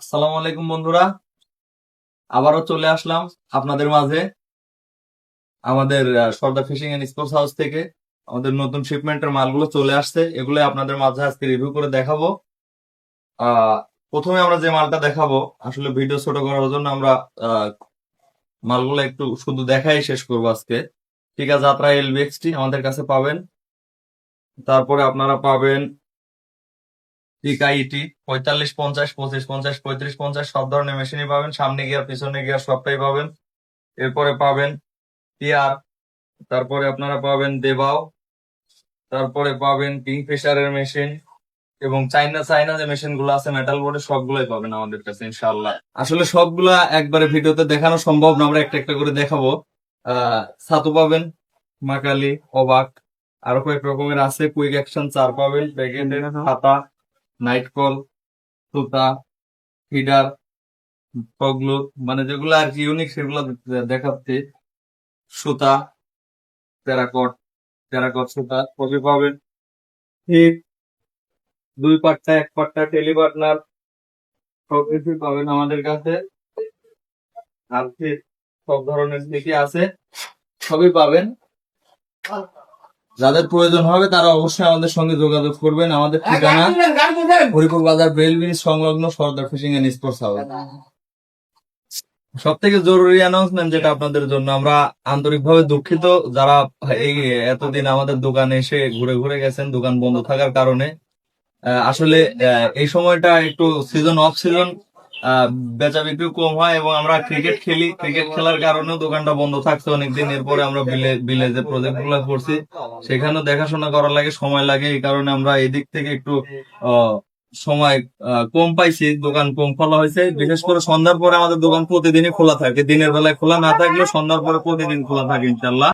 আসসালামু আলাইকুম বন্ধুরা। আবারও চলে আসলাম আপনাদের মাঝে আমাদের Sardar fishing and sports house থেকে। আমাদের নতুন শিপমেন্টের মালগুলো চলে আসছে এগুলো আপনাদের মাঝে আজকে রিভিউ করে দেখাবো। প্রথমে আমরা যে মালটা দেখাবো, আসলে ভিডিও ছোট করার জন্য আমরা মালগুলো একটু শুধু দেখাই শেষ করব আজকে। ঠিক আছে, যাত্রা এলবিএক্সটি আমাদের কাছে পাবেন। তারপরে আপনারা পাবেন টিকাইটি পঁয়তাল্লিশ পঞ্চাশ পঁচিশ পঞ্চাশ পঁয়ত্রিশ পঞ্চাশ সব ধরনের মেশিনই পাবেন। সামনে গিয়ার পিছনে গিয়ার সবটাই পাবেন। এরপরে পাবেন টিআর তারপরে আপনারা পাবেন দেবাও তারপরে পাবেন কিংফিশারের মেশিন এবং চাইনা চাইনা যে মেশিনগুলো আছে মেটাল বোর্ডে সবগুলোই পাবেন আমাদের কাছে ইনশাল্লাহ আসলে সবগুলা একবারে ভিডিওতে দেখানো সম্ভব না আমরা একটা একটা করে দেখাবো। আহ ছাতু পাবেন মাকালি অবাক আরও কয়েক রকমের আছে কুইক অ্যাকশন চার পাবেন প্যাকেটের খাতা। নাইট কল সুতা ফিডার, পগলু মানে যেগুলো আর কি ইউনিক সেগুলো দেখাচ্ছে। সুতা প্যারাকট প্যারাকট সুতা, কপি পাবেন। ঠিক দুই পাট্টা, এক পাট্টা টেলি পার্টনার সব কিছুই পাবেন আমাদের কাছে। আর সব ধরনের দিকে আছে, সবই পাবেন। যাদের প্রয়োজন হবে তারা অবশ্যই আমাদের সঙ্গে যোগাযোগ করবেন। আমাদের ঠিকানা হরিপুর বাজার বেলবিন সংলগ্ন Sardar fishing and sports house. সব থেকে জরুরি অ্যানাউন্সমেন্ট যেটা আপনাদের জন্য আমরা আন্তরিকভাবে দুঃখিত যারা এই এতদিন আমাদের দোকানে এসে ঘুরে ঘুরে গেছেন দোকান বন্ধ থাকার কারণে। আসলে এই সময়টা একটু সিজন অফ সিজন বেচা বিক্রি কম হয় এবং আমরা ক্রিকেট খেলি। ক্রিকেট খেলার কারণে দোকানটা বন্ধ থাকছে অনেকদিন। এরপরে আমরা বিলে বিলে প্রজেক্টগুলো করছি। সেখানেও দেখাশোনা করা লাগে, সময় লাগে। এই কারণে আমরা এদিক থেকে একটু সময় কম পাইছি। দোকান কম খোলা হয়েছে। বিশেষ করে সন্ধ্যার পরে আমাদের দোকান প্রতিদিনই খোলা থাকে। দিনের বেলায় খোলা না থাকলেও সন্ধ্যার পরে প্রতিদিন খোলা থাকে ইনশাল্লাহ